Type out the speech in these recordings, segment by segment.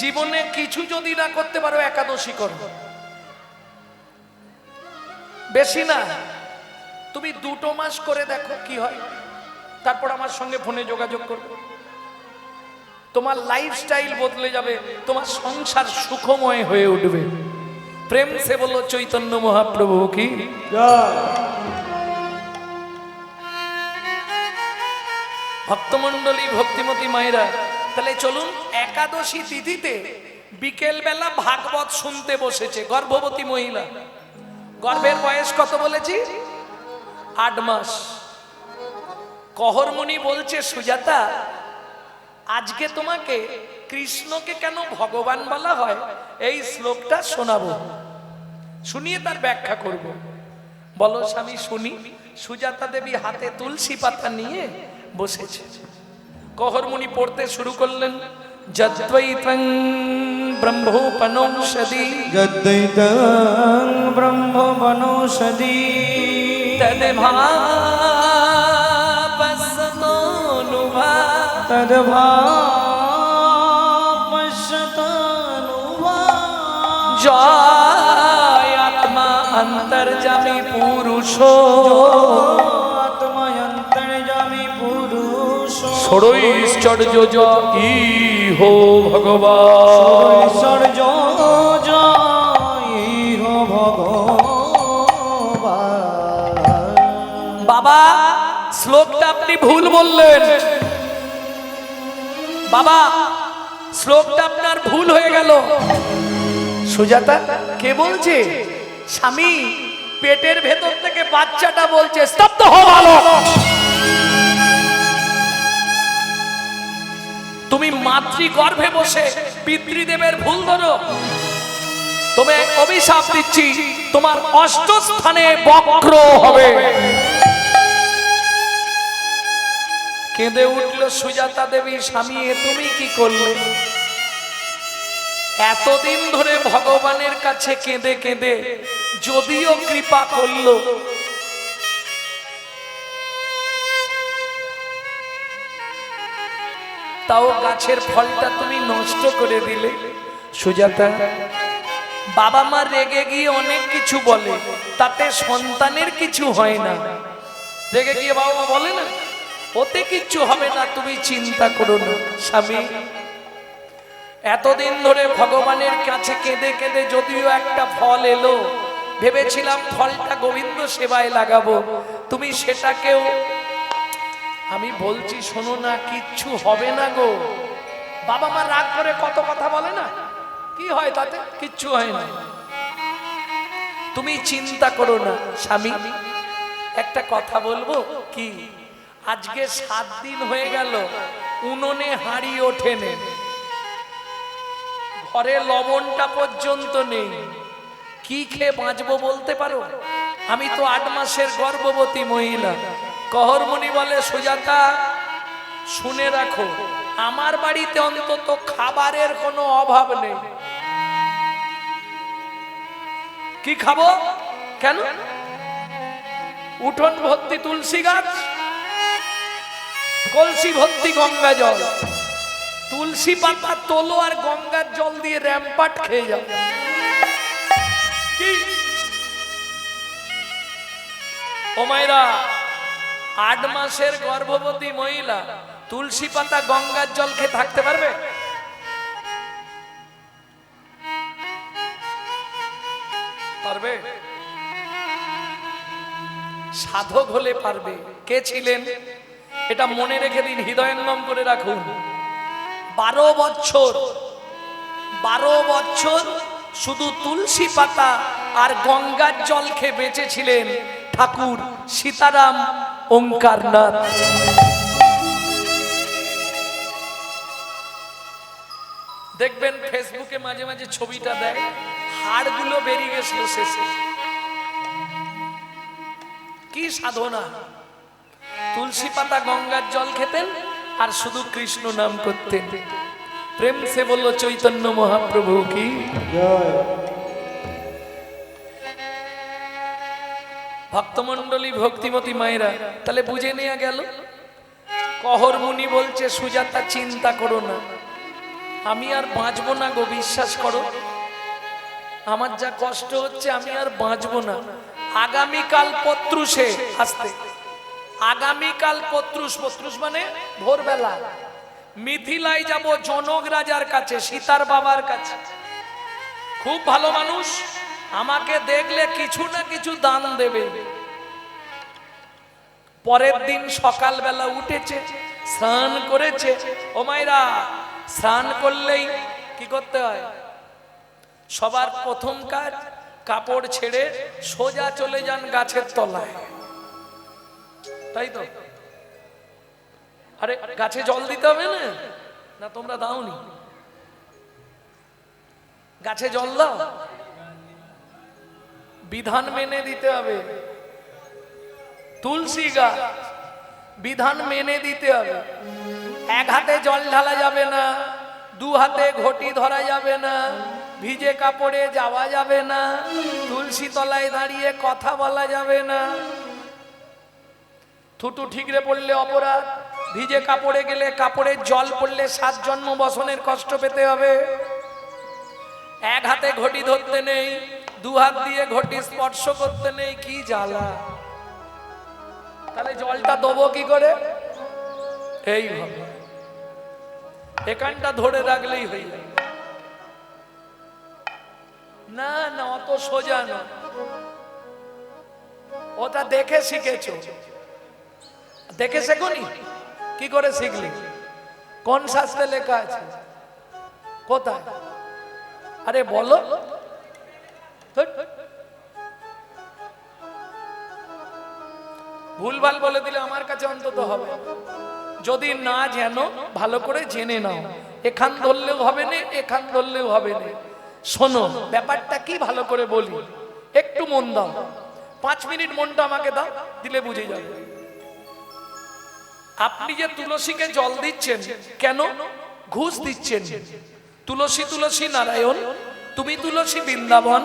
জীবনে কিছু যদি না করতে পারো, একাদশী করো। বেশি না। তুমি দুটো মাস করে দেখো কি হয়। তারপর আমার সঙ্গে ফোনে যোগাযোগ করবে তোমার লাইফস্টাইল বদলে যাবে, তোমার সংসার সুখময় হয়ে উঠবে। প্রেম সে বলল, চৈতন্য মহাপ্রভু কি? ভক্তমণ্ডলী, ভক্তিমতী মায়েরা তাহলে চলুন একাদশী তিথিতে বিকেল বেলা ভাগবত শুনতে বসেছে গর্ভবতী মহিলা। গর্ভের বয়স কত বলেছি? আট মাস। কহরমণি বলছে, সুজাতা, আজকে তোমাকে কৃষ্ণকে কেন ভগবান বলা হয়? এই শ্লোকটা শোনাবো। শুনিয়ে তার ব্যাখ্যা করব। বলো স্বামী, শুনি। সুজাতা দেবী হাতে তুলসী পাতা নিয়ে বসেছে। কহরমুনি পড়তে শুরু করলেন যদ্বৈতং ব্রহ্মোপনৌষধি যদ্দৈতং ব্রহ্মবনৌষধি তদ্ভাবসতোনুভা তদ্ভাপশ্যতনুভা জয় আত্মা অন্তর্জামী পুরুষ জ ইহো ভগবান? জয় ভগবান? বাবা শ্লোকটা আপনি ভুল বললেন। বাবা শ্লোকটা আপনার ভুল হয়ে গেল। সুজাতা কে বলছে? স্বামী পেটের ভেতর থেকে বাচ্চাটা বলছে স্তব্ধ হো ভালো তুমি মাতৃ গর্ভে বসে পিতৃদেবের ভুল ধরো। তুমি অভিশাপ দিচ্ছি, তোমার অষ্ট স্থানে বক্র হবে। কেঁদে উঠল সুজাতা দেবী, স্বামী, তুমি কি করলে? এতদিন ধরে ভগবানের কাছে কেঁদে কেঁদে যদিও কৃপা করল তাও গাছের ফলটা তুমি নষ্ট করে দিলে। সুজাতা, বাবা মা রেগে গিয়ে অনেক কিছু বলে, তাতে সন্তানের কিছু হয় না। রেগে গিয়ে বাবা মা বলে না, ওতে কিচ্ছু হবে না, তুমি চিন্তা করো না, স্বামী। এতদিন ধরে ভগবানের কাছে কেঁদে কেঁদে যদিও একটা ফল এলো, ভেবেছিলাম ফলটা গোবিন্দ সেবায় লাগাবো। তুমি সেটাকেও আমি বলছি, শোনো না, কিচ্ছু হবে না গো। বাবা মা রাগ করে কত কথা বলে না? কি হয় তাতে? কিচ্ছু হয় না। তুমি চিন্তা করো না, স্বামী। একটা কথা বলব কি? আজকে সাত দিন হয়ে গেল, উনুনে হাঁড়ি ওঠেনে। ঘরে লবণটা পর্যন্ত নেই। কি খেয়ে বাঁচবো বলতে পারো? আমি তো আট মাসের গর্ভবতী মহিলা। কহরমণি বলে, সুজাতা, শুনে রাখো, আমার বাড়িতে অন্তত খাবারের কোনো অভাব নেই। কি খাব? কেন? উঠোন ভর্তি তুলসী গাছ, কলসি ভর্তি গঙ্গা জল, তুলসী পাতা, তোলো আর গঙ্গার জল দিয়ে র্যাম্পাট খেয়ে যাও। ও মায়েরা আট মাসের গর্ভবতী মহিলা তুলসী পাতা গঙ্গার জল খেয়ে থাকতে পারবে? পারবে? সাধক হলে পারবে। কে ছিলেন? এটা মনে রেখে দিন হৃদয়ঙ্গম করে রাখুন। বারো বছর বারো বছর শুধু তুলসী পাতা আর গঙ্গার জল খেয়ে বেঁচেছিলেন ঠাকুর সীতারাম ওঙ্কারনাথ দেখবেন ফেসবুকে মাঝে মাঝে ছবিটা দেয়, হাড়গুলো বেরিয়ে গেছিল শেষে। কি সাধনা। তুলসী পাতা গঙ্গার জল খেতেন আর শুধু কৃষ্ণ নাম করতেন। প্রেম সে বলল, চৈতন্য মহাপ্রভু কি? ভক্তমন্ডলী ভক্তিমতী মায়েরা, তাহলে বুঝে নেওয়া গেল। কহর মুনি বলছে, সুজাতা, চিন্তা করো না। আমি আর বাঁচবো না গো, বিশ্বাস করো। আমার যা কষ্ট হচ্ছে, আমি আর বাঁচবো না। আগামীকাল পত্রুষে আসতে। আগামীকাল পত্রুষ পত্রুষ মানে ভোরবেলা। মিথিলায় যাব জনক রাজার কাছে, সীতার বাবার কাছে। খুব ভালো মানুষ। আমাকে দেখলে কিছু না কিছু দান দেবে। পরের দিন সকালবেলা উঠেছে, স্নান করেছে। ও মাইরা স্নান করলেই কি করতে হয়? সবার প্রথম কাজ, কাপড় ছেড়ে সোজা চলে যান গাছের তলায়। তাই তো? আরে, গাছে জল দিতে হবে না? না, তোমরা দাওনি। গাছে জল দাও। বিধান মেনে দিতে হবে। তুলসী গাছ, বিধান মেনে দিতে হবে। এক হাতে জল ঢালা যাবে না, দু হাতে ঘটি ধরা যাবে না, ভিজে কাপড়ে যাওয়া যাবে না, তুলসী তলায় দাঁড়িয়ে কথা বলা যাবে না। থুতু ঠিকরে পড়লে অপরাধ, ভিজে কাপড়ে গেলে কাপড়ের জল পড়লে সাত জন্ম বসনের কষ্ট পেতে হবে। এক হাতে ঘটি ধরতে নেই দু হাত দিয়ে ঘটি স্পর্শ করতে নেই, কি জ্বালা? তাহলে জলটা দেবো কি করে? এইভাবে এখানটা ধরে রাখলেই হয়ে যাবে। না না, অত সোজা না। ওটা দেখে শিখেছ? দেখে শেখনি? কি করে শিখলি? কোন শাস্ত্রে লেখা আছে? কোথায়? আরে বলো। ভুলভাল বলে দিলে আমার কাছে অন্তত হবে। যদি না যেন, ভালো করে জেনে নাও। এখান ধরলেও হবে না, এখান ধরলেও হবে না। শোনো, ব্যাপারটা কি ভালো করে বলি। একটু মন দাও। পাঁচ মিনিট মনটা আমাকে দাও, দিলে বুঝে যাবে। আপনি যে তুলসীকে জল দিচ্ছেন, কেন? ঘুষ দিচ্ছেন। তুলসী তুলসী নারায়ণ, তুমি তুলসী বৃন্দাবন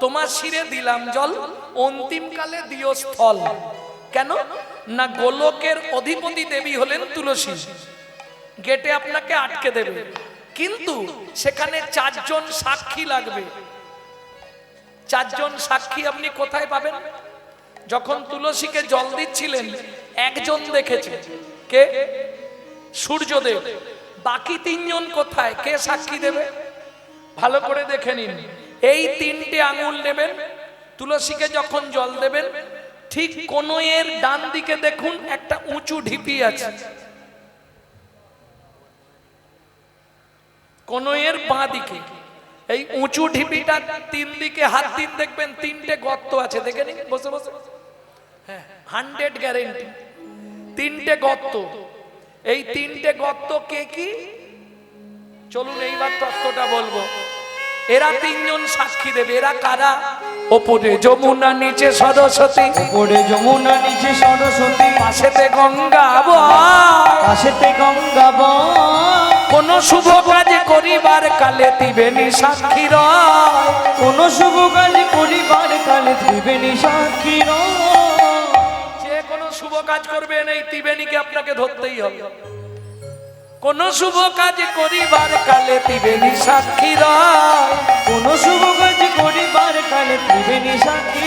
তোমার শিরে দিলাম জল অন্তিমকালে দিও স্থল। কেন? না গোলকের অধিপতি দেবী হলেন তুলসী। গেটে আপনাকে আটকে দেবে। কিন্তু সেখানে চারজন সাক্ষী লাগবে। চারজন সাক্ষী আপনি কোথায় পাবেন? যখন তুলসীকে জল দিচ্ছিলেন, একজন দেখেছে। কে? সূর্যদেব। বাকি তিনজন কোথায়? কে সাক্ষী দেবে? ভালো করে দেখে নিন। এই তিনটে আঙুল নেবেন, তুলসীকে যখন জল দেবেন, ঠিক কোনোয়ের ডান দিকে দেখুন একটা উঁচু ঢিপি আছে। কোনোয়ের বাঁ দিকে। এই উঁচু ঢিপিটা তিন দিকে হাত দিন দেখবেন তিনটে গর্ত আছে, দেখে নিন, বসে বসে। হ্যাঁ হান্ড্রেড গ্যারেন্টি তিনটে গর্ত। এই তিনটে গর্ত কে কি? চলুন এইবার তত্ত্বটা বলব। এরা তিনজন সাক্ষী দেবে। এরা কারা? ওপরে যমুনা নিচে সরস্বতী। উপরে যমুনা নিচে সরস্বতী। পাশেতে গঙ্গা। পাশেতে গঙ্গা কোন শুভ কাজ করিবার কালে তিবেনি সাক্ষী কোন শুভ কাজ করিবার কালে ত্রিবেণী সাক্ষী যে কোনো শুভ কাজ করবেন এই ত্রিবেণীকে আপনাকে ধরতেই হবে। কোন শুভ কাজ করিবার কালে ত্রিবেণী সাক্ষী রয়। কোন শুভ কাজ করিবার কালে ত্রিবেণী সাক্ষী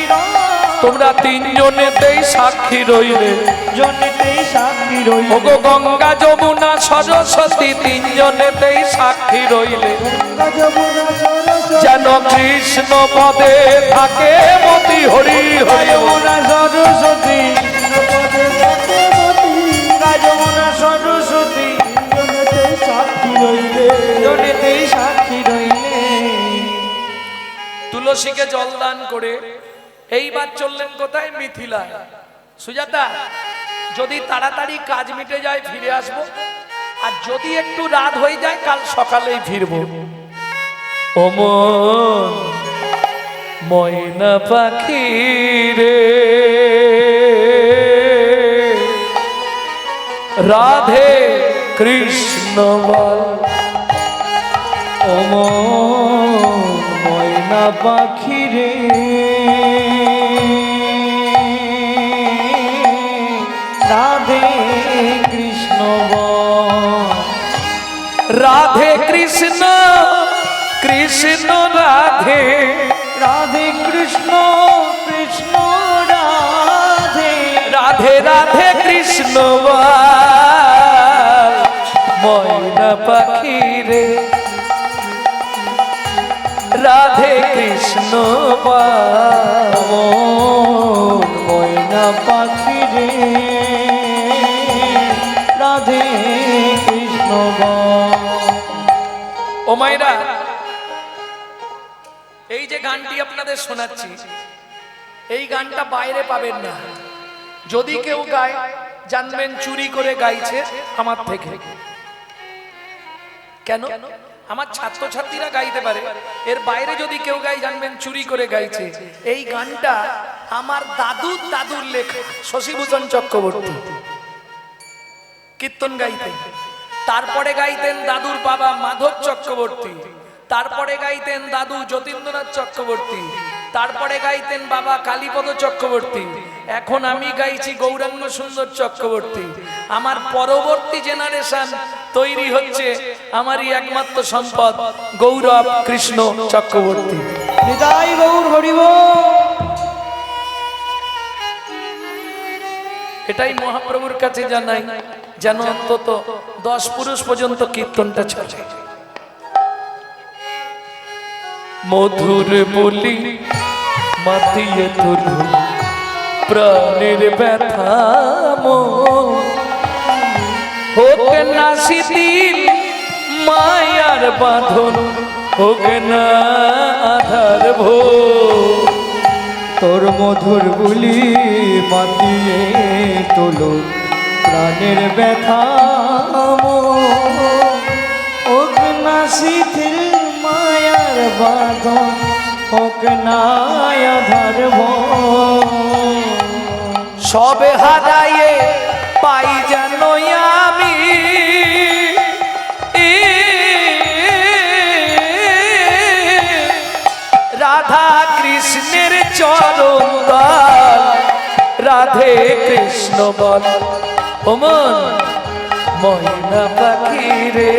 তোমরা তিনজনেতেই সাক্ষী রইলে। জনেতেই সাক্ষী রইল। ওগো গঙ্গা যমুনা সরস্বতী তিনজনেতেই সাক্ষী রইলে। গঙ্গা যমুনা সরস্বতী যেন কৃষ্ণ পদে থাকে মতি হরি হরি। যমুনা সরস্বতী রইলে। জনেতেই সাক্ষী রইলে। তুলসীকে জল দান করে এইবার চললেন কোথায়? মিথিলায়। সুজাতা যদি তাড়াতাড়ি কাজ মিটে যায় ফিরে আসব। আর যদি একটু রাত হয়ে যায় কাল সকালেই ফিরবো। ওমন ময়না পাখি রে। রাধে কৃষ্ণ বল। ওম ময়না পাখি রে। রাধে কৃষ্ণ। রাধে কৃষ্ণ কৃষ্ণ রাধে রাধে কৃষ্ণ। কৃষ্ণ ময়না পাখি রে। রাধে কৃষ্ণ। ও মাইরা এই যে গানটি আপনাদের শোনাচ্ছি, এই গানটা বাইরে পাবেন না। যদি কেউ গায়, জানবেন চুরি করে গাইছে আমার থেকে। কেন? আমার ছাত্রছাত্রীরা গাইতে পারে। এর বাইরে যদি কেউ গাই জানবেন চুরি করে গাইছে। এই গানটা আমার দাদুর দাদুর লেখা, শশীভূষণ চক্রবর্তী। কীর্তন গাইতেন। তারপরে গাইতেন দাদুর বাবা মাধব চক্রবর্তী। তারপরে গাইতেন দাদু যতীন্দ্রনাথ চক্রবর্তী। তারপরে গাইতেন বাবা কালীপদ চক্রবর্তী। এখন আমি গাইছি গৌরাঙ্গ সুন্দর চক্রবর্তী। আমার পরবর্তী জেনারেশন তৈরি হচ্ছে আমারই একমাত্র সম্পদ গৌরব কৃষ্ণ চক্রবর্তী। নিতাই গৌর হরিব এটাই মহাপ্রভুর কাছে জানাই যেন অন্তত দশ পুরুষ পর্যন্ত কীর্তনটা চলে মধুর বলি মাতিয়ে তুলু প্রাণের ব্যথা। হোক না শিথিল মায়ার বাঁধন, হোক না আধার ভোর। তোর মধুর বুলি মাতিয়ে তোলো প্রাণের ব্যথা হোক না শিথিল মায়ার বাঁধন, হোক না আধার সবে হারাইয়ে পাই যেন আমি। রাধা কৃষ্ণের দাল রাধে কৃষ্ণ বল। ওমন ময়না পাখি রে।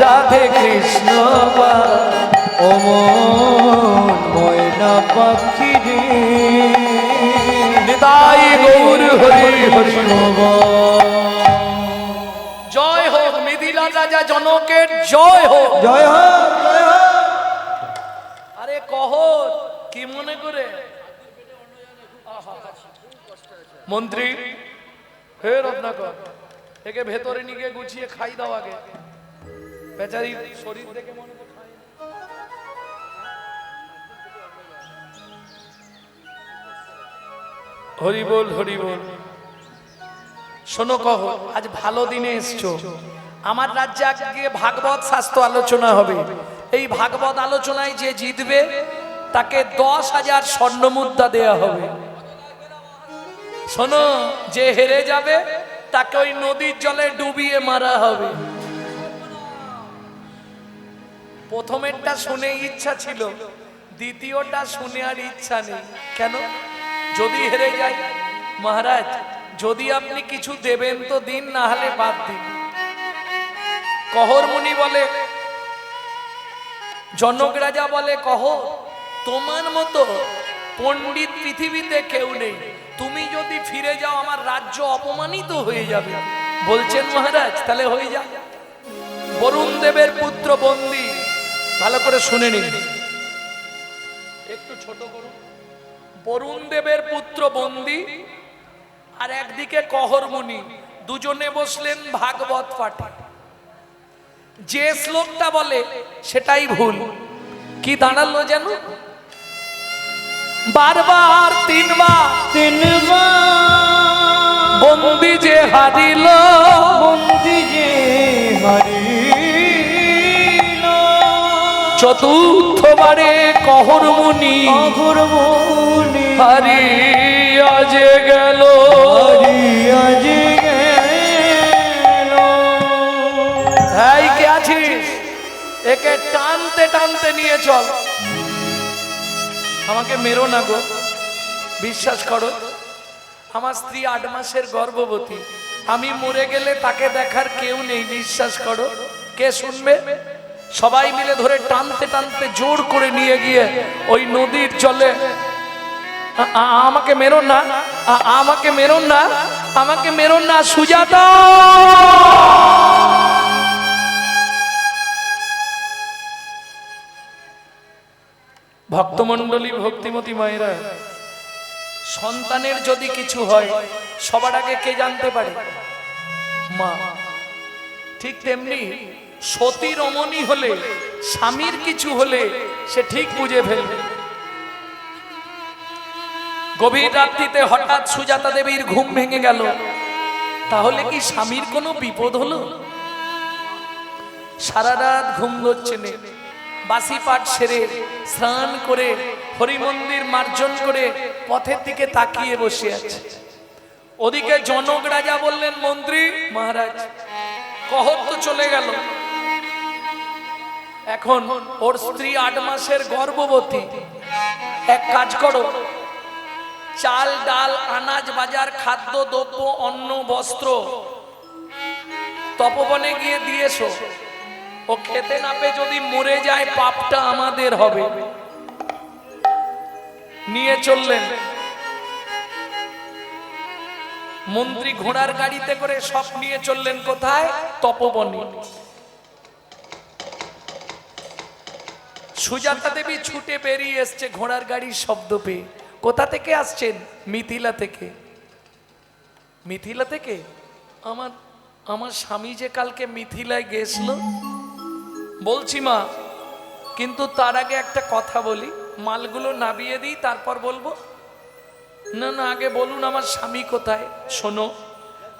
রাধে কৃষ্ণ বল। অমন ময়না পাখি রে। নিতাই গৌর হরি হরি জয় হোক মিথিলা রাজা জনকের জয় হোক। জয় হোক জয় হোক। আরে কহ কি মনে করে। মন্ত্রী হে রত্নাকর একে ভেতরে নিয়ে গুছিয়ে খাই দাও আগে। বেচারি শরীর দেখে মনে হরি বল হরি বল শোনো কহ, আজ ভালো দিনে এসছো। আমার রাজ্যে আজকে ভাগবত শাস্ত্র আলোচনা হবে। এই ভাগবত আলোচনায় যে জিতবে, তাকে দশ হাজার স্বর্ণ মুদ্রা দেয়া হবে। শোনো, যে হেরে যাবে, তাকে ওই নদীর জলে ডুবিয়ে মারা হবে। প্রথমেরটা শুনে ইচ্ছা ছিল, দ্বিতীয়টা শুনে আর ইচ্ছা নেই। কেন? যদি হেরে যাই, মহারাজ, যদি আপনি কিছু দেবেন তো দিন না হলে বাদ দিন। কহর মুনি বলে, জনক রাজা বলে, কহ, তোমার মতো পণ্ডিত পৃথিবীতে কেউ নেই। তুমি যদি ফিরে যাও, আমার রাজ্য অপমানিত হয়ে যাবে। বলছেন মহারাজ, তাহলে হয়ে যা বরুণ দেবের পুত্র বন্দি। ভালো করে শুনে নিন। একটু ছোট করুন। বরুণ দেবের পুত্র বন্দি আর একদিকে কহর মুনি দুজনে বসলেন ভাগবত পাঠে। যে শ্লোকটা বলে সেটাই ভুল। কি দাঁড়াল যেন? বারবার তিনবার। তিনবার। বন্দি যে হারিল। বন্দি যে হারিল। চতুর্থবারে কহর মুনি অঘর মনি হারিয়া যে গেল। হারিয়া যে গেল। এই কে আছিস? একে টানতে টানতে নিয়ে চল। আমাকে মেরো না গো। বিশ্বাস করো আমার স্ত্রী আট মাসের গর্ভবতী। আমি মরে গেলে তাকে দেখার কেউ নেই বিশ্বাস করো। কে শুনবে? সবাই মিলে ধরে টানতে টানতে জোর করে নিয়ে গিয়ে ওই নদীর জলে আমাকে মেরো না। আমাকে মেরো না। আমাকে মেরো না, সুজাতা। ভক্তমণ্ডলী, ভক্তিমতী মায়েরা, সন্তানের যদি কিছু হয়, সবার আগে কে জানতে পারে? মা। ঠিক তেমনি সতী রমণী হলে, স্বামীর কিছু হলে, সে ঠিক বুঝে ফেলবে। গভীর রাত্রিতে হঠাৎ সুজাতা দেবীর ঘুম ভেঙে গেল। তাহলে কি স্বামীর কোনো বিপদ হলো? সারা রাত ঘুম নে। বাসি পাঠ সেরে, স্নান করে, হরিমন্দির মার্জন করে পথের দিকে তাকিয়ে বসে আছে। ওদিকে জনক রাজা বললেন, মন্ত্রী, মহারাজ, কহর তো চলে গেল। এখন ওর স্ত্রী আট মাসের গর্ভবতী। এক কাজ করো চাল, ডাল, আনাজ, বাজার, খাদ্য, দ্রব্য, অন্ন, বস্ত্র। তপবনে গিয়ে দিয়েছ। ও খেতে না পেয়ে যদি মরে যায়, পাপটা আমাদের হবে। নিয়ে চললেন। মন্ত্রী ঘোড়ার গাড়িতে করে সব নিয়ে চললেন কোথায়? তপবনে। সুজাতা দেবী ছুটে বেরিয়ে এসছে ঘোড়ার গাড়ির শব্দ পেয়ে। কোথা থেকে আসছেন? মিথিলা থেকে। মিথিলা থেকে? আমার আমার স্বামী যে কালকে মিথিলায় গেছিল? বলছি মা, কিন্তু তার আগে একটা কথা বলি। মালগুলো নাবিয়ে দিই, তারপর বলব। না না, আগে বলুন আমার স্বামী কোথায়? শোনো,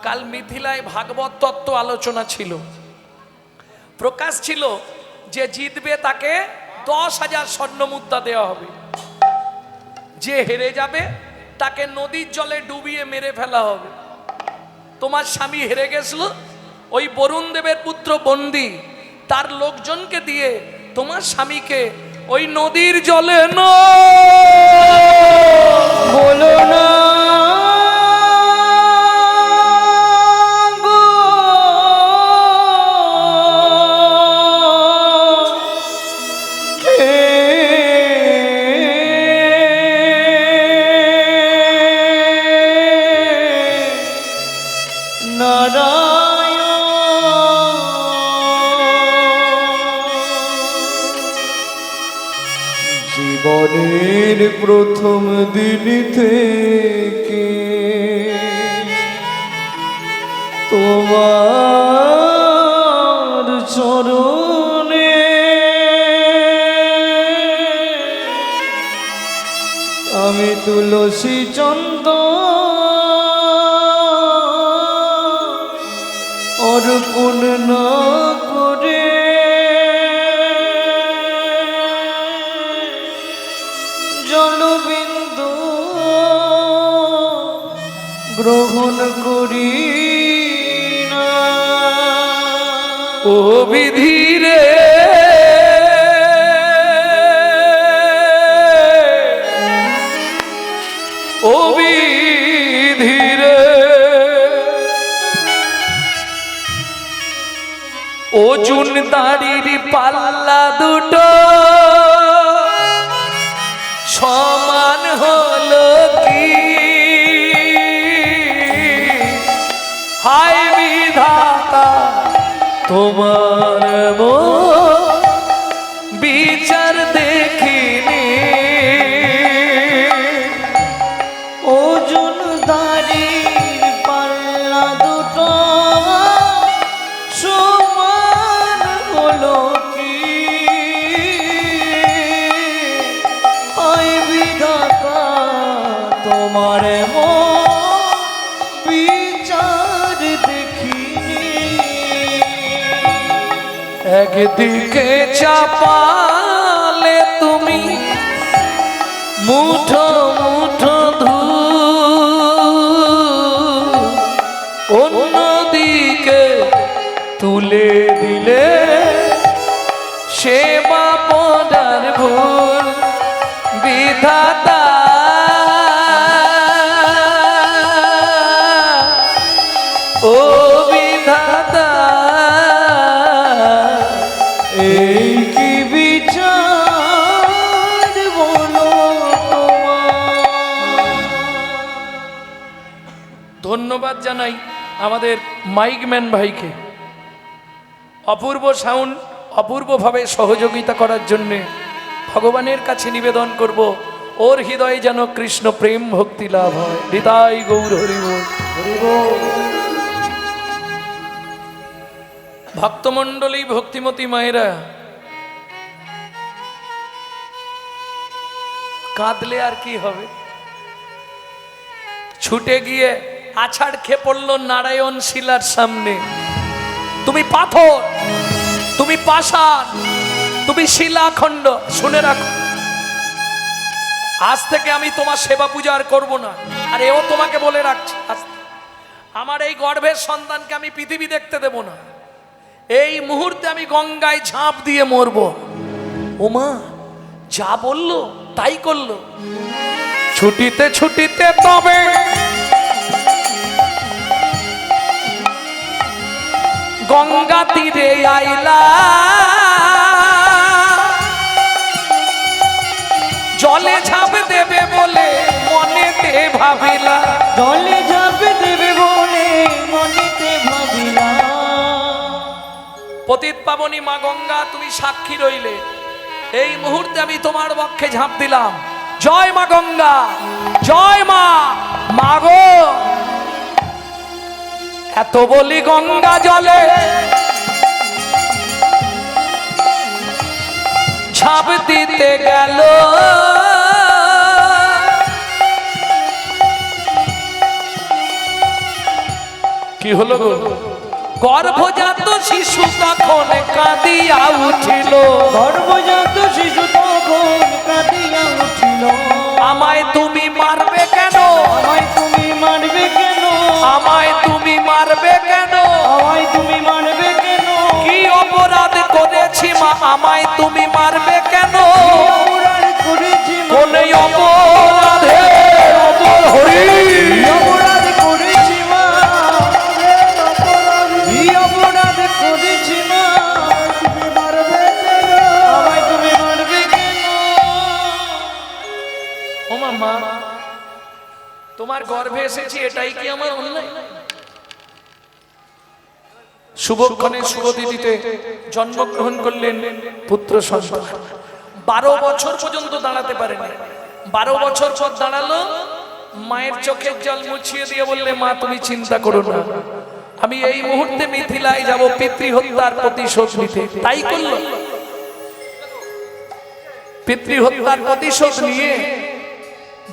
কাল মিথিলায় ভাগবত তত্ত্ব আলোচনা ছিল। প্রকাশ ছিল যে জিতবে তাকে দশ হাজার স্বর্ণ মুদ্রা দেওয়া হবে। যে হেরে যাবে, তাকে নদীর জলে ডুবিয়ে মেরে ফেলা হবে। তোমার স্বামী হেরে গেছিল, ওই বরুণ দেবের পুত্র বন্দি, তার লোকজনকে দিয়ে তোমার স্বামীকে ওই নদীর জলে না বলো না। প্রথম দিন ও বিধিরে ও বিধিরে ও চুন দাঁড়ির পাল্লা দুটো তোমার একদিকে চাপালে তুমি মুঠো আমাদের মাইকম্যান ভাইকে অপূর্ব সাউন্ড, অপূর্বভাবে সহযোগিতা করার জন্যে ভগবানের কাছে নিবেদন করব, ওর হৃদয়ে যেন কৃষ্ণ প্রেম ভক্তি লাভ হয় হৃদয় গৌর হরি বল। ভক্তমণ্ডলী, ভক্তিমতী মায়েরা, কাঁদলে আর কি হবে ছুটে গিয়ে আছাড় খেয়ে পড়ল নারায়ণ শিলার সামনে। তুমি পাথর, তুমি পাষাণ, তুমি শিলাখণ্ড, শুনে রাখো। আজ থেকে আমি তোমার সেবা পূজা আর করব না। আর এও তোমাকে বলে রাখছি আমার এই গর্ভের সন্তানকে আমি পৃথিবী দেখতে দেব না। এই মুহূর্তে আমি গঙ্গায় ঝাঁপ দিয়ে মরব। ওমা, যা বলল, তাই করল। ছুটিতে ছুটিতে তবে তীরে আইলা জলে ঝাঁপ দেবে বলে মনেতে ভাবিলা। জলে যাবে দেবে বলে মনেতে ভাবিলাম পতিত পাবনী মা গঙ্গা তুমি সাক্ষী রইলে। এই মুহূর্তে আমি তোমার পক্ষে ঝাঁপ দিলাম। জয় মা গঙ্গা জয় মা মাগো এত বলি গঙ্গা জলে ঝাঁপ দিতে গেল। কি হলো গর্ভজাত শিশু তখন কাঁদিয়া উঠিল। গর্ভজাত শিশু তখন কাঁদিয়া উঠিল। আমায় তুমি মারবে কেন? আমায় তুমি মারবে কেন? আমায় তুমি মারবে কেন? আমায় তুমি মারবে কেন? কি অপরাধ করেছি মা আমায় তুমি মারবে কেন? তোমার গর্ভে এসেছি এটাই কি আমার অন্যায়? শুভক্ষণে শুভ তিথিতে জন্মগ্রহণ করলেন পুত্র সন্তান বারো বছর পর্যন্ত দাঁড়াতে পারেনি। বারো বছর পর দাঁড়াল মায়ের চোখের জল মুছিয়ে দিয়ে বললে মা তুমি চিন্তা করো না। আমি এই মুহূর্তে মিথিলায় যাব পিতৃহত্যার প্রতিশোধ নিতে। তাই করল। পিতৃহত্যার প্রতিশোধ নিয়ে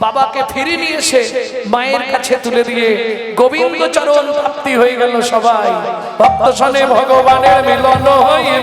বাবাকে ফিরে নিয়ে এসে মায়ের কাছে তুলে দিয়ে গোবিন্দ চরণ প্রাপ্তি হয়ে গেল সবাই। ভক্ত সনে ভগবানের মিলন হয়ে